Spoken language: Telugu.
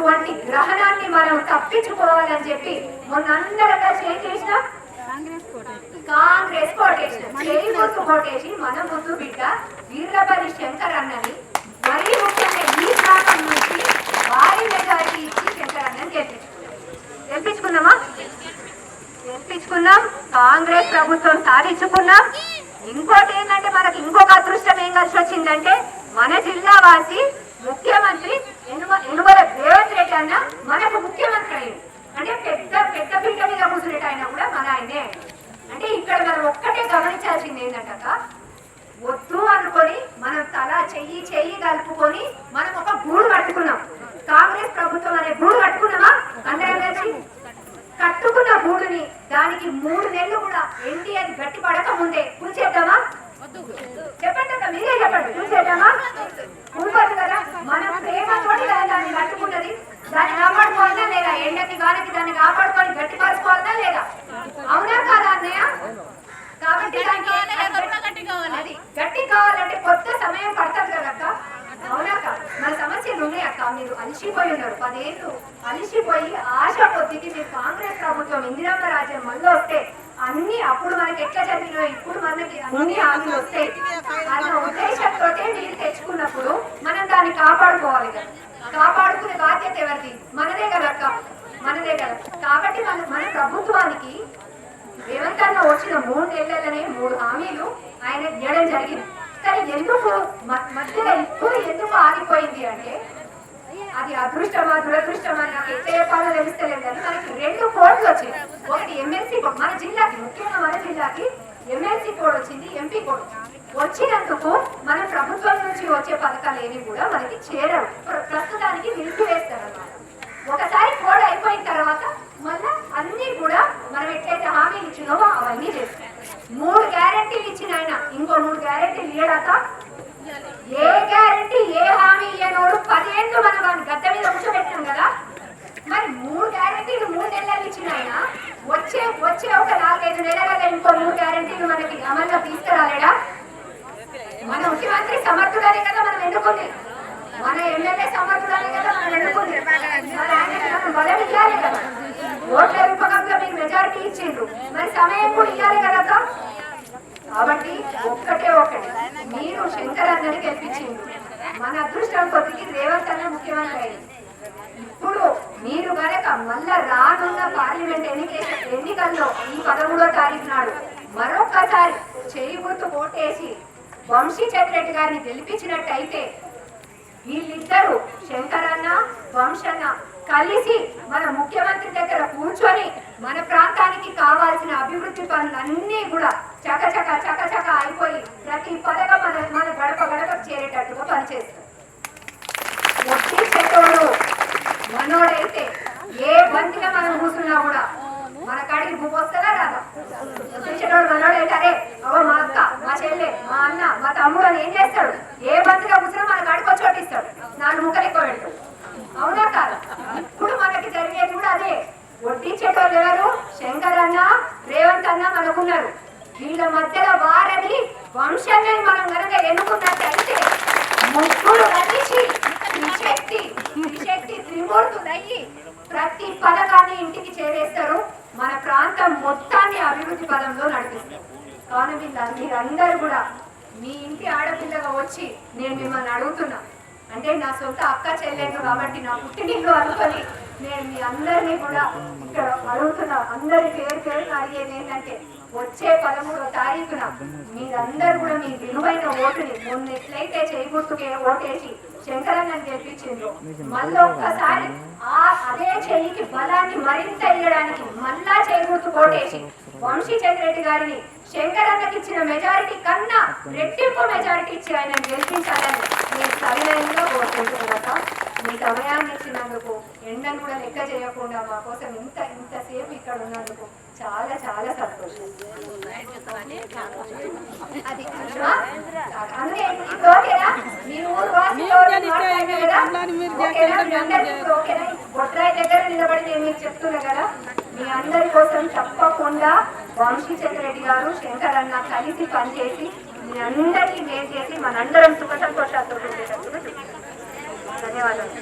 అటువంటి గ్రహణాన్ని మనం తప్పించుకోవాలని చెప్పి మొన్న అందరం కలిసి ఏం చేసినాం? కాంగ్రెస్ కోటేషన్. చేయి గుర్తు కోటేసి మన ముందు బిడ్డ వీర్లపల్లి శంకర్ అన్నని మరీ ముఖ్యంగా ఈ ప్రాంతం నుంచి భారీ మెజారిటీ ఇచ్చి శంకర్ అన్నని గెలిపించుకున్నాం. గెలిపించుకున్నామా? గెలిపించుకున్నాం. కాంగ్రెస్ ప్రభుత్వం సాధించుకున్నాం. ఇంకోటి ఏంటంటే మనకి ఇంకొక అదృష్టం ఏం కలిసి వచ్చిందంటే మన జిల్లా వాసి ముఖ్యమంత్రి ఎనుమ- ఎనుమల రేవంత్ రెడ్డి అన్న మనకు ముఖ్యమంత్రి అయ్యింది అంటే పెద్ద పెద్ద పీట మీద కూర్చునేట ఆయన కూడా మన ఆయనే అంటే ఇక్కడ మనం ఒక్కటే గమనించాల్సింది ఏంటంట వద్దు అనుకొని మనం తల చెయ్యి చెయ్యి కలుపుకొని మనం ఒక గూడు కట్టుకున్నాం. కాంగ్రెస్ ప్రభుత్వం అనే గూడు కట్టుకున్నామా? అందరం కలిసి కట్టుకున్న గూడుని దానికి మూడు నెలలు కూడా ఎండి అది గట్టి పడక ముందే కూల్చేద్దామా? చెప్పండి అక్క మీరే చెప్పండి. కూల్చేద్దామా? కూల్పదు కదా. మన ప్రేమతో దాన్ని కట్టుకున్నది. దాన్ని కాపాడుకోవాలా లేదా? ఎండకి గాలికి దాన్ని కాపాడుకొని గట్టిపరచుకోవాలా లేదా అవునా కాదా అన్నయ్య కాబట్టి దానికి అది గట్టి కావాలంటే కొత్త సమయం పడుతుంది కదక్క అవునా అక్క మన సమస్యలు ఉన్నాయి అక్క మీరు అలసిపోయి ఉన్నారు పదేళ్ళు అలసిపోయి ఆశ కొద్దికి మీరు కాంగ్రెస్ ప్రభుత్వం ఇందిరమ్మ రాజ్యం మళ్ళీ వస్తే అన్ని అప్పుడు మనకి ఎట్లా జరిగినాయో ఇప్పుడు మనకి అన్ని హామీలు వస్తాయి అన్న ఉద్దేశంతో మీరు తెచ్చుకున్నప్పుడు మనం దాన్ని కాపాడుకోవాలి కదా. కాపాడుకునే బాధ్యత ఎవరిది? మనదే కదక్క మనదే కదా. కాబట్టి మన మన ప్రభుత్వానికి రేవంత్ అన్న వచ్చిన మూడు నెలలనే మూడు హామీలు ఆయన ఇవ్వడం జరిగింది. కానీ ఎందుకు మధ్యలో ఇప్పుడు ఎందుకు ఆగిపోయింది అంటే మనకి అదృష్టమా దురదృష్టమా నాకు ఎంత చెప్పాలో తెలుస్తలేదు కానీ మనకి రెండు కోడ్లు వచ్చాయి ఒకటి ఎమ్మెల్సీ కోడ్. మన జిల్లాకి ముఖ్యంగా మన జిల్లాకి ఎమ్మెల్సీ కోడ్ వచ్చింది ఎంపీ కోడ్ వచ్చినందుకు మన ప్రభుత్వం నుంచి వచ్చే పథకాలు ఏవి కూడా మనకి చేరవు. ప్రస్తుతానికి నిలిపివేస్తారు అన్నమాట ఒకసారి కోడ్ అయిపోయిన తర్వాత మళ్ళా అన్ని కూడా మనం ఎట్లయితే హామీలు ఇచ్చినామో అవన్నీ చేస్తాం. మూడు గ్యారెంటీలు ఇచ్చిన ఆయన. ఇంకో మూడు గ్యారెంటీలు ఇయ్యడాక ఏ గ్యారెంటీ ఏ హామీ ఇయ్యనోడు పదేళ్ళు మనం వాడిని గద్ద మీద కూర్చోబెట్టాం కదా మరి మూడు గ్యారెంటీలు మూడు నెలలు ఇచ్చిన ఆయన వచ్చే వచ్చే ఒక నాలుగైదు నెలలలో ఇంకో మూడు గ్యారంటీలు మనకి అమల్లో తీసుకురాలేడా? మన ముఖ్యమంత్రి సమర్థుడనే కదా మనం ఎన్నుకుంది? మన ఎమ్మెల్యే సమర్థుడనే కదా మనం ఎన్నుకుంది? మరి ఆయనకి మనం బలం ఇవ్వాలి కదా. ఓట్ల రూపకంగా మీరు మెజారిటీ ఇచ్చిండ్రు. మరి సమయం కూడా ఇవ్వాలి కదా కాబట్టి ఒక్కటే ఒకటి మీరు శంకర్ అన్నని గెలిపించిండ్రు. మన అదృష్టం కొద్దికి రేవంత్ అన్న ముఖ్యమంత్రి అయింది ఇప్పుడు మీరు కనుక మళ్ళా రానున్న పార్లమెంట్ మరొక్కసారి గుర్తు ఓటేసి వంశీ చంద్రెడ్డి గారిని గెలిపించినట్టయితే వీళ్ళిద్దరూ శంకరన్న వంశన్న కలిసి మన ముఖ్యమంత్రి దగ్గర కూర్చొని మన ప్రాంతానికి కావాల్సిన అభివృద్ధి పనులన్నీ కూడా చకచక చకచక అయిపోయి ప్రతి పథకం మన మన గడప గడప చేరేటట్టుగా పనిచేస్తాం ఒట్టి చెట్టోడు మనోడైతే ఏ బంతిగా మనం కూర్చున్నా కూడా మన కాడికి భూమి వస్తుందా రాదా? వచ్చేటోడు మనోడైతే అరే అవ్వ మా అక్క మా చెల్లె మా అన్న మా తమ్ముడు అని ఏం చేస్తాడు? ఏ బంతిలో కూర్చున్నా మన కాడికి వచ్చి చోటిస్తాడు నాలుగు ముక్కలు ఎక్కువ పెడతాడు. అవునా కాదు? ఇప్పుడు మనకి జరిగేది కూడా అదే. వడ్డించేటోళ్ళు ఎవరు? శంకర్ అన్న రేవంత్ అన్న మనకున్నారు. వీళ్ళ మధ్యలో వారని వంశాన్ని మనం కనుక ఎన్నుకున్నట్టయితే ముగ్గురు కలిసి శక్తి త్రిశక్తి త్రిమూర్తులయ్యి ప్రతి పథకాన్ని ఇంటికి చేరేస్తారు. మన ప్రాంతం మొత్తాన్ని అభివృద్ధి పదంలో నడిపిస్తారు. కావున వీళ్ళందరూ కూడా మీ ఇంటి ఆడపిల్లగా వచ్చి నేను మిమ్మల్ని అడుగుతున్నా. అంటే నా సొంత అక్క చెల్లెలు కాబట్టి నా పుట్టినిల్లు అనుకొని నేను మీ అందరినీ కూడా ఇక్కడ అడుగుతున్నా. అందరి పేరు పేరు అడిగేది ఏంటంటే వచ్చే పదమూడో తారీఖున మీరందరూ కూడా మీ విలువైన ఓటుని మొన్న ఎట్లయితే చేయగుర్తుకే ఓటేసి శంకరన్నని గెలిపించిండ్రు. మళ్ళీ ఒక్కసారి ఆ అదే చెయ్యికి బలాన్ని మరింత ఇవ్వడానికి మళ్ళా చేయగుర్తు ఓటేసి వంశీ చంద్రెడ్డి గారిని శంకరన్నకి ఇచ్చిన మెజారిటీ కన్నా రెట్టింపు మెజారిటీ ఇచ్చి ఆయన గెలిపించాలని నేను సవినయంగా కోరుకుంటున్నాక మీ సమయాన్ని ఇచ్చినందుకు ఎండను కూడా లెక్క చేయకుండా మా కోసం ఇంత ఇంతసేపు ఇక్కడ ఉన్నందుకు చాలా చాలా సంతోషం అది? అందుకే ఓకేనా ఊరు? బొట్రాయి దగ్గర నిలబడి నేను మీకు చెప్తున్నా కదా మీ అందరి కోసం తప్పకుండా వంశీ చంద్రెడ్డి గారు శంకర్ అన్న కలిసి పనిచేసి మీ అందరికీ మేలు చేసి మనందరం సుఖ సంతోషాలతో ఉండేటట్టుగా. ధన్యవాదాలు